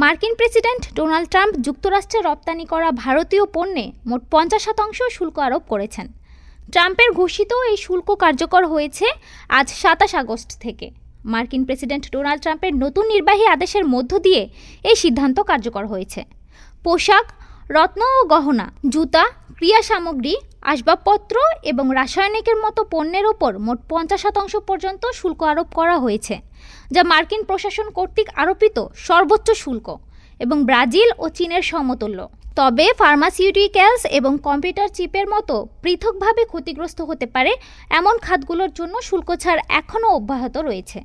মার্কিন president Donald Trump যুক্তরাষ্ট্রে রপ্তানি করা ভারতীয় পণ্যে মোট পঞ্চাশ শতাংশ শুল্ক আরোপ করেছেন। ট্রাম্পের ঘোষিত এই শুল্ক কার্যকর হয়েছে আজ সাতাশ আগস্ট থেকে। মার্কিন প্রেসিডেন্ট ডোনাল্ড ট্রাম্পের নতুন নির্বাহী আদেশের মধ্য দিয়ে এই সিদ্ধান্ত কার্যকর হয়েছে। পোশাক রত্ন ও গহনা, জুতা, ক্রিয়া সামগ্রী, আসবাবপত্র এবং রাসায়নিকের মতো পণ্যের ওপর মোট পঞ্চাশ শতাংশ পর্যন্ত শুল্ক আরোপ করা হয়েছে, যা মার্কিন প্রশাসন কর্তৃক আরোপিত সর্বোচ্চ শুল্ক এবং ব্রাজিল ও চীনের সমতুল্য। তবে ফার্মাসিউটিক্যালস এবং কম্পিউটার চিপের মতো পৃথকভাবে ক্ষতিগ্রস্ত হতে পারে এমন খাতগুলোর জন্য শুল্ক ছাড় এখনও অব্যাহত রয়েছে।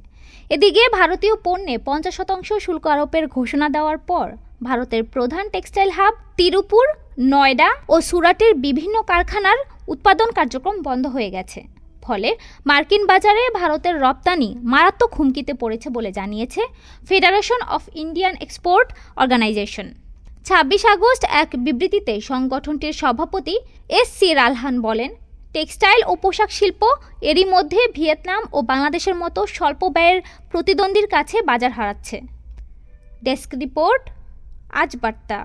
এদিকে ভারতীয় পণ্যে পঞ্চাশ শতাংশ শুল্ক আরোপের ঘোষণা দেওয়ার পর ভারতের প্রধান টেক্সটাইল হাব তিরুপুর, নয়ডা ও সুরাটের বিভিন্ন কারখানার উৎপাদন কার্যক্রম বন্ধ হয়ে গেছে। ফলে মার্কিন বাজারে ভারতের রপ্তানি মারাত্মক হুমকিতে পড়েছে বলে জানিয়েছে Federation of Indian Export Organisation. ছাব্বিশ আগস্ট এক বিবৃতিতে সংগঠনটির সভাপতি এস সি রালহান বলেন, টেক্সটাইল ও পোশাক শিল্প এরই মধ্যে ভিয়েতনাম ও বাংলাদেশের মতো স্বল্প ব্যয়ের প্রতিদ্বন্দ্বীর কাছে বাজার হারাচ্ছে। ডেস্ক রিপোর্ট আজ বার্তা